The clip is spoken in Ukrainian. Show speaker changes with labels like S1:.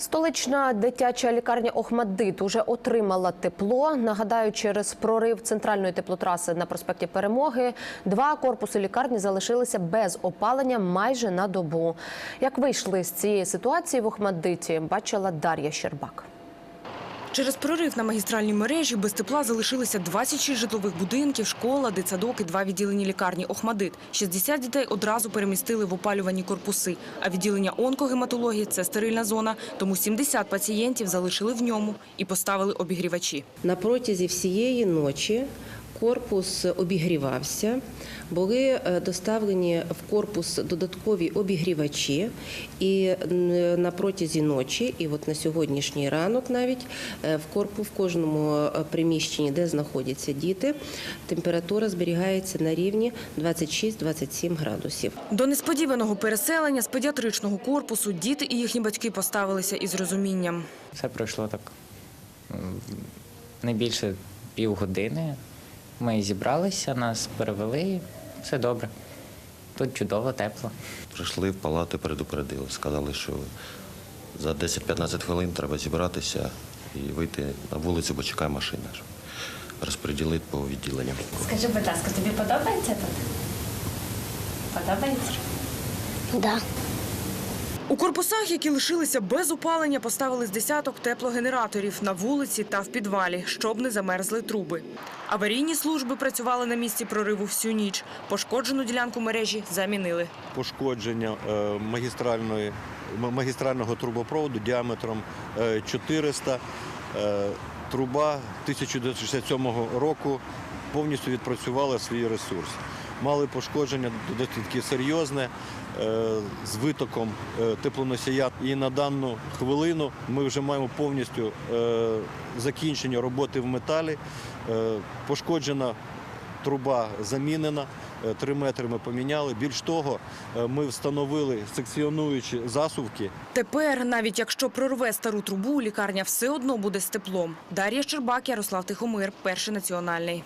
S1: Столична дитяча лікарня Охмаддит уже отримала тепло. Нагадаю, через прорив центральної теплотраси на проспекті Перемоги два корпуси лікарні залишилися без опалення майже на добу. Як вийшли з цієї ситуації в Охмаддиті, бачила Дар'я Щербак.
S2: Через прорив на магістральній мережі без тепла залишилися 26 житлових будинків, школа, дитсадок і два відділені лікарні «Охмадит». 60 дітей одразу перемістили в опалювані корпуси. А відділення онкогематології – це стерильна зона, тому 70 пацієнтів залишили в ньому і поставили обігрівачі.
S3: На протязі всієї ночі корпус обігрівався, були е, доставлені в корпус додаткові обігрівачі, і на протязі ночі, і от на сьогоднішній ранок навіть е, в корпус в кожному е, приміщенні, де знаходяться діти, температура зберігається на рівні 26-27 градусів.
S2: До несподіваного переселення з педіатричного корпусу діти і їхні батьки поставилися із розумінням.
S4: Все пройшло так не більше півгодини. Ми зібралися, нас перевели, все добре. Тут чудово, тепло.
S5: Прийшли в палати, предупредили. Сказали, що за 10-15 хвилин треба зібратися і вийти на вулицю, бо чекає машина. щоб Розподілити по відділенням.
S6: Скажи, будь ласка, тобі подобається тут? Подобається?
S7: Да.
S2: У корпусах, які лишилися без опалення, поставили з десяток теплогенераторів на вулиці та в підвалі, щоб не замерзли труби. Аварійні служби працювали на місці прориву всю ніч. Пошкоджену ділянку мережі замінили.
S8: пошкодження е, магістральної, магістрального трубопроводу діаметром е, 400. Е, Труба 1967 року повністю відпрацювала свій ресурс. Мали пошкодження досить серйозне е, з витоком е, теплоносія. І на дану хвилину ми вже маємо повністю е, закінчення роботи в металі. Пошкоджена труба замінена, три метри ми поміняли. Більш того, ми встановили секціонуючі засувки.
S2: Тепер, навіть якщо прорве стару трубу, лікарня все одно буде з теплом. Дар'я Щербак, Ярослав Тихомир, перший національний.